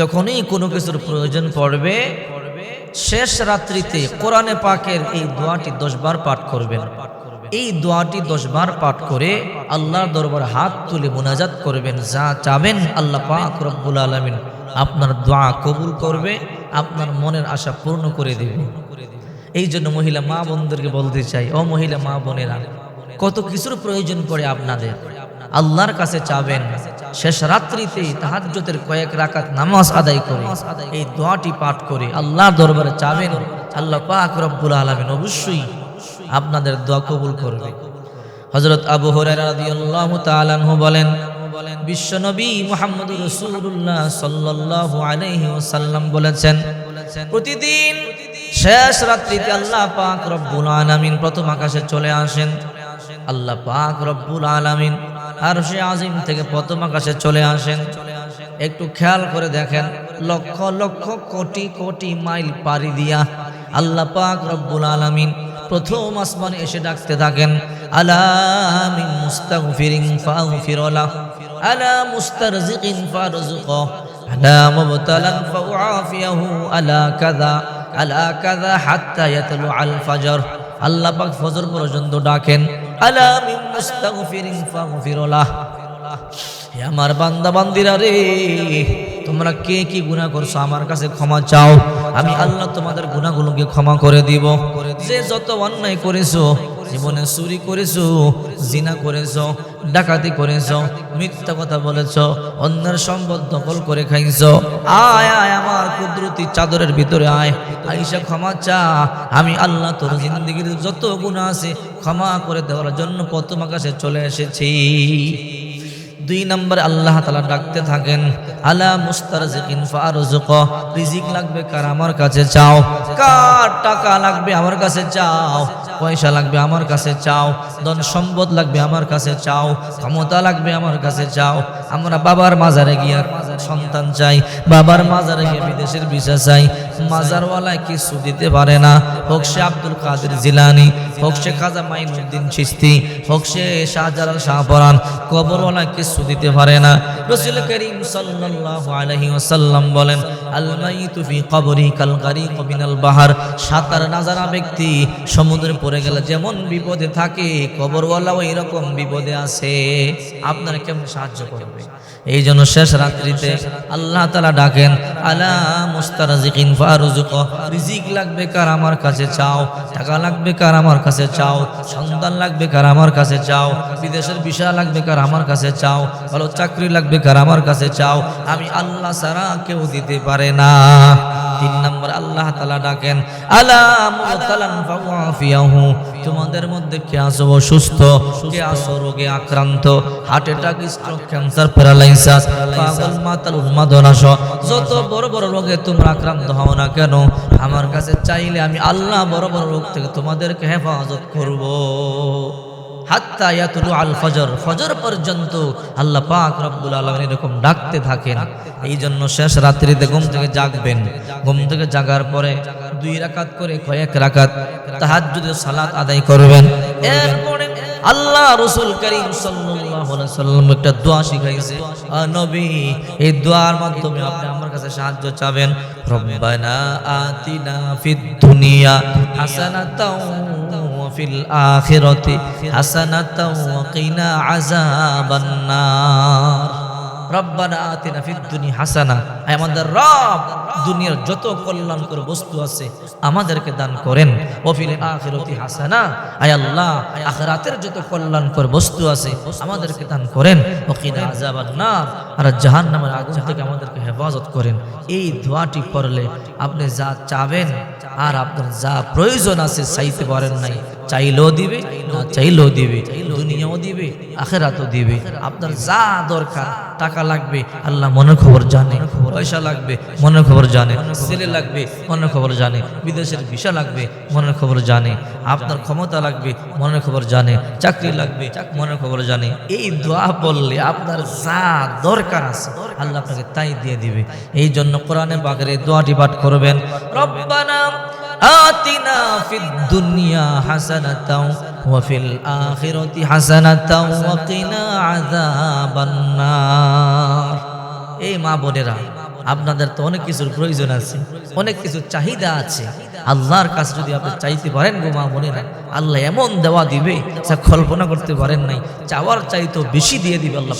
যখনই কোনো কিছুর প্রয়োজন পড়বে, শেষ রাত্রিতে কোরআনে পাকের এই দোয়াটি দশবার পাঠ করবেন। এই দোয়াটি দশবার পাঠ করে আল্লাহর দরবার হাত তুলে মোনাজাত করবেন। যা চাবেন আল্লাহ পাক রব্বুল আলমিন আপনার দোয়া কবুল করবে, আপনার মনের আশা পূর্ণ করে দেবে। এই জন্য মহিলা মা বোনদেরকে বলতে চাই, ও মহিলা মা বোনেরা, কত কিছুর প্রয়োজন পড়ে আপনাদের? আল্লাহর কাছে চাবেন শেষ রাত্রিতে তাহাজ্জতের কয়েক রাকাত নামাজ আদায় করে এই দোয়াটি পাঠ করে আল্লাহর দরবারে চাবেন। আল্লাহ পাক রব্বুল আলামিন অবশ্যই আপনাদের দোয়া কবুল করবে। হযরত আবু হুরায়রা রাদিয়াল্লাহু তাআলা আনহু বলেন বিশ্বনবী মুহাম্মদুর রাসূলুল্লাহ সাল্লাল্লাহু আলাইহি ওয়াসাল্লাম বলেছেন প্রতিদিন শেষ রাত্রিতে আল্লাহ পাক রব্বুল আলামিন প্রথম আকাশে চলে আসেন। আল্লাহ পাক রব্বুল আলামিন আর সে আজিম থেকে প্রথম আকাশে চলে আসেন। একটু খেয়াল করে দেখেন, লক্ষ লক্ষ কোটি কোটি মাইল পাড়ি দিয়া আল্লাহ পাক রব্বুল আলামিন প্রথম আসমানে এসে ডাকতে থাকেন আলামিন মুস্তাগফিরিন ফাগফিরলাহ আলা মুস্তারজিকিন ফারজুকহ আলা মুবতালান ফাউআফিয়াহু, আলা কাযা আলা কাযা হাত্তা ইয়াতলু আল ফাজর। আল্লাহ পাক ফজর পর্যন্ত ডাকেন আলা মিন মুস্তাগফিরিন ফাগফিরলাহ। হে আমার বান্দা বান্দিরা রে, তোমরা কে কি গুণা করছ আমার কাছে ক্ষমা চাও। আমি আল্লাহ তোমাদের গুণাগুলোকে ক্ষমা করে দিব। যে যত অন্যায় করেছ জীবনে চুরি করেছ, জিনা করেছ, ডাকাতি করেছ, মিথ্যা কথা বলেছ, অন্যের সম্পদ দখল করে খাইছো। আয় আয়, আমার কুদরতি চাদরের ভিতরে আয়। আইসা ক্ষমা চা, আমি আল্লাহ তোর জিন্দগির যত গুণা আছে ক্ষমা করে দেওয়ার জন্য প্রথম আকাশে চলে এসেছি। দুই নম্বরে আল্লাহ তালা ডাকতে থাকেন, আলা ফারজুক রিজিক লাগবে কার আমার কাছে চাও। কার টাকা লাগবে আমার কাছে চাও। পয়সা লাগবে আমার কাছে চাও, ধন সম্পদ লাগবে আমার কাছে চাও, ক্ষমতা লাগবে আমার কাছে চাও। আমরা বাবার মাজারে গিয়ে সন্তান চাই, বাবার মাজারে গিয়ে বিদেশের ভিসা চাই। মাজারওয়ালায় কিছু দিতে পারে না। হোক সে আব্দুল কাদের জিলানি হোক সে খাজা মাইনুদ্দিন চিস্তি হোক সে শাহজালাল শাহপরান কবরওয়ালা কিছু দিতে পারে না। রসুল করিম সাল্লাল্লাহু আলাইহি ওয়াসাল্লাম বলেন, আল মাইতু ফি কবরি কাল গারিক মিনাল বাহার। সাতার না জানা ব্যক্তি সমুদ্রে পড়ে গেলে যেমন বিপদে থাকে, কবরওয়ালাও এরকম বিপদে আছে। আপনারা কেমন সাহায্য করবে? এই জন্য শেষ রাত্রিতে আল্লাহ তালা ডাকেন, আলা মুস্তারাজিকিন ফারুজুক রিজিক লাগবে কার আমার কাছে চাও, টাকা লাগবে কার আমার কাছে চাও, সন্তান লাগবে কার আমার কাছে চাও, বিদেশের বিষয় লাগবে কার আমার কাছে চাও, ভালো চাকরি লাগবে কার আমার কাছে চাও, আমি আল্লাহ সারা কেউ দিতে পারে না। তিন নম্বর আল্লাহ তালা ডাকেন, আলা মুতালান ফাওয়াফিয়াহু তোমাদের মধ্যে কে আসো অসুস্থ, কে আসো রোগে আক্রান্ত, heart attack, stroke, cancer, paralysis, পাগল, মাতাল উন্মাদনা যত বড় বড় রোগে তোমরা আক্রান্ত হও না কেন, আমার কাছে চাইলে আমি আল্লাহ বড় বড় রোগ থেকে তোমাদেরকে হেফাজত করব। হাত্তা আল ফজর। ফজর পর্যন্ত আল্লাহ পাক এরকম ডাকতে থাকেন। এই জন্য শেষ রাত্রিতে ঘুম থেকে জাগবেন। ঘুম থেকে জাগার পরে দুই রাকাত করে কয়েক রাকাত সালাত আদায় করবেন। আল্লাহ রসুল করিম একটা দোয়া শিখাইছে নবী, এই দোয়ার মাধ্যমে আমার কাছে সাহায্য চাবেন। রব্বানা ফিল আখিরাতি হাসানাতাও ওয়া কিনা আযাবান্নার। রব্বানা আতিনা ফিদ দুনিয়া হাসানা। আমাদের রব, দুনিয়ার যত কল্যাণকর বস্তু আছে আমাদেরকে দান করেন। ওফিল আখিরাতি হাসানা। আয় আল্লাহ, আখিরাতের যত কল্যাণকর বস্তু আছে আমাদেরকে দান করেন। ওকিনা আযাবান নার। আর জাহান্নামের আগুন থেকে আমাদেরকে হেফাজত করেন। এই দোয়াটি পড়লে আপনি যা চাবেন আর আপনার যা প্রয়োজন আছে চাইতে পারেন নাই। চাইলেও দিবে, না চাইলেও দিবে। দিবে আখেরাতও দিবে। আপনার যা দরকার টাকা লাগবে আল্লাহ মনে খবর জানে পয়সা লাগবে মনে খবর জানে ছেলে লাগবে মনে খবর জানে বিদেশের ভিসা লাগবে মনে খবর জানে আপনার ক্ষমতা লাগবে মনে খবর জানে চাকরি লাগবে মনে খবর জানে। এই দোয়া বললে আপনার যা দরকার আছে আল্লাহ আপনাকে তাই দিয়ে দিবে। এই জন্য কোরআনে বাগরে দোয়াটি পাঠ করবেন রব্বানা আতিনা ফিদ দুনিয়া হাসানাতাও وفي الآخرة حسنة وقنا عذاب النار এই মা বোনেরা আপনাদের তো অনেক কিছুর প্রয়োজন আছে অনেক কিছু চাহিদা আছে আল্লাহর কাছে যদি আপনি চাইতে পারেন গো মা মনে না আল্লাহ এমন দেওয়া দিবে যা কল্পনা করতে পারেন নাই চাওয়ার চাইতো বেশি দিয়ে দিবে আল্লাহ